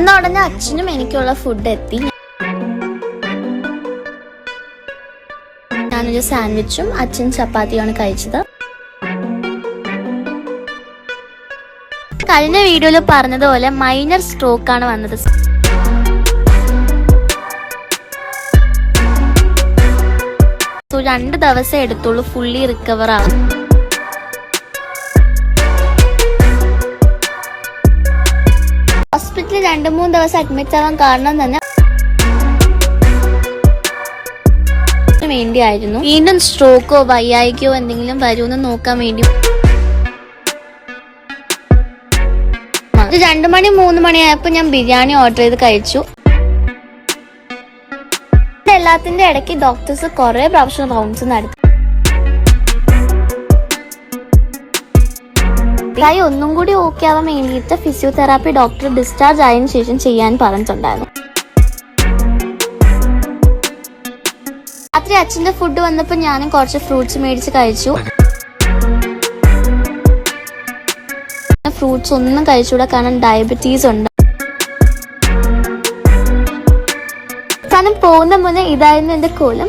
എന്നാ ഉടനെ അച്ഛനും എനിക്കുള്ള ഫുഡ് എത്തി. ഞാനൊരു സാൻഡ്വിച്ചും അച്ഛൻ ചപ്പാത്തിയാണ് കഴിച്ചത്. കഴിഞ്ഞ വീഡിയോയിൽ പറഞ്ഞതുപോലെ മൈനർ സ്ട്രോക്ക് ആണ് വന്നത്. സോ രണ്ട് ദിവസം എടുത്തുള്ളൂ ഫുള്ളി റിക്കവർ ആവും ഹോസ്പിറ്റലിൽ രണ്ട് മൂന്ന് ദിവസം അഡ്മിറ്റ് ആവാൻ കാരണം തന്നെ വേണ്ടിയായിരുന്നു. വീണ്ടും സ്ട്രോക്കോ വയ്യായിക്കോ എന്തെങ്കിലും വരുമെന്ന് നോക്കാൻ വേണ്ടി രണ്ടു മണി മൂന്ന് മണിയായപ്പോ ഞാൻ ബിരിയാണി ഓർഡർ ചെയ്ത് കഴിച്ചു. എല്ലാത്തിന്റെ ഇടയ്ക്ക് ഡോക്ടേഴ്സ് കുറെ പ്രാവശ്യം റൗണ്ട്സ് നടത്തി. കൈ ഒന്നും കൂടി ഓക്കെ ആവാൻ വേണ്ടിയിട്ട് ഫിസിയോതെറാപ്പി ഡോക്ടർ ഡിസ്ചാർജ് ആയതിനു ശേഷം ചെയ്യാൻ പറഞ്ഞിട്ടുണ്ടായിരുന്നു. രാത്രി അച്ഛന്റെ ഫുഡ് വന്നപ്പോൾ ഞാനും കുറച്ച് ഫ്രൂട്ട്സ് മേടിച്ച് കഴിച്ചു. ഫ്രൂട്ട്സ് ഒന്നും കഴിച്ചൂടെ കാരണം ഡയബറ്റീസ് ഉണ്ട്. കാരണം പോകുന്ന മുന്നേ ഇതായിരുന്നു എന്റെ കോലം